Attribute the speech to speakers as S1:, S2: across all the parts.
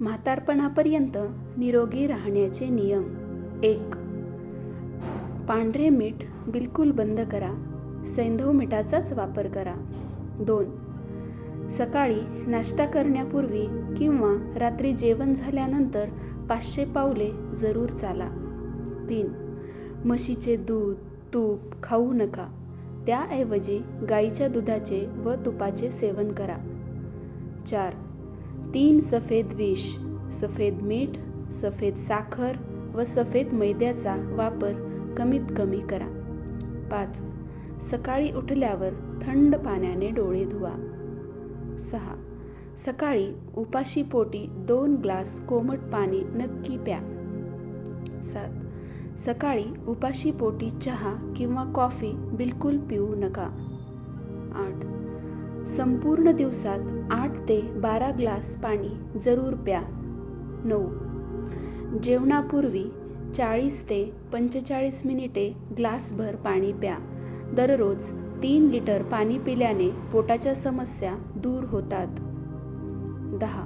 S1: म्हातारपणापर्यंत निरोगी राहण्याचे नियम. एक. पांढरे मीठ बिलकुल बंद करा. सैंधव मिठाचाच वापर करा. दोन. सकाळी नाश्ता करण्यापूर्वी किंवा रात्री जेवण झाल्यानंतर पाचशे पावले जरूर चाला. तीन. म्हशीचे दूध तूप खाऊ नका. त्याऐवजी गाईच्या दुधाचे व तुपाचे सेवन करा. चार. तीन सफेद विष सफेद मीठ सफेद साखर व सफेद मैद्याचा वापर कमीत कमी करा. पाच. सकाळी उठल्यावर थंड पाण्याने डोळे धुवा. सहा. सकाळी उपाशी पोटी दोन ग्लास कोमट पाणी नक्की प्या. सात. सकाळी उपाशी पोटी चहा किंवा कॉफी बिलकुल पिऊ नका. आठ. संपूर्ण दिवसात आठ ते बारा ग्लास पाणी जरूर प्या. नऊ. जेवणापूर्वी चाळीस ते पंचेचाळीस मिनिटे ग्लासभर पाणी प्या. दररोज तीन लिटर पाणी पिल्याने पोटाच्या समस्या दूर होतात. दहा.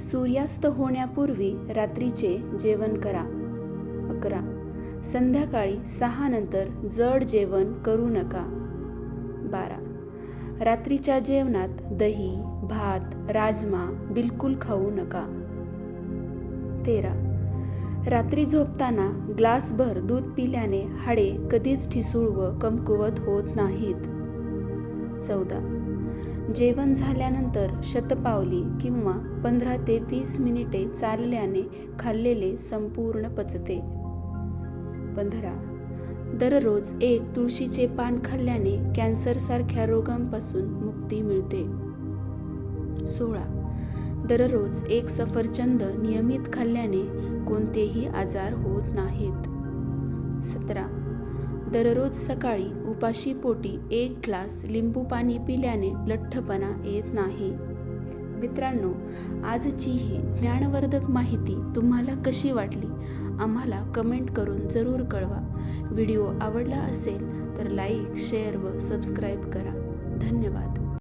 S1: सूर्यास्त होण्यापूर्वी रात्रीचे जेवण करा. अकरा. संध्याकाळी सहा नंतर जड जेवण करू नका. बारा. रात्रीच्या जेवणात दही भात राजमा बिलकुल खाऊ नका. तेरा. रात्री झोपताना ग्लासभर दूध पिल्याने हाडे कधीच ठिसूळ व कमकुवत होत नाहीत. चौदा. जेवण झाल्यानंतर शतपावली किंवा पंधरा ते वीस मिनिटे चालल्याने खाल्लेले संपूर्ण पचते. पंधरा. दररोज एक तुळशीचे पान खाल्ल्याने कॅन्सरसारख्या रोगांपासून मुक्ती मिळते. सोळा. दररोज एक सफरचंद नियमित खाल्ल्याने कोणतेही आजार होत नाहीत. सतरा. दररोज सकाळी उपाशी पोटी एक ग्लास लिंबू पाणी पिल्याने लठ्ठपणा येत नाही. मित्रांनो आजची ही ज्ञानवर्धक माहिती तुम्हाला कशी वाटली? आम्हाला कमेंट करून जरूर कळवा. व्हिडिओ आवडला असेल तर लाईक शेअर व सबस्क्राईब करा. धन्यवाद.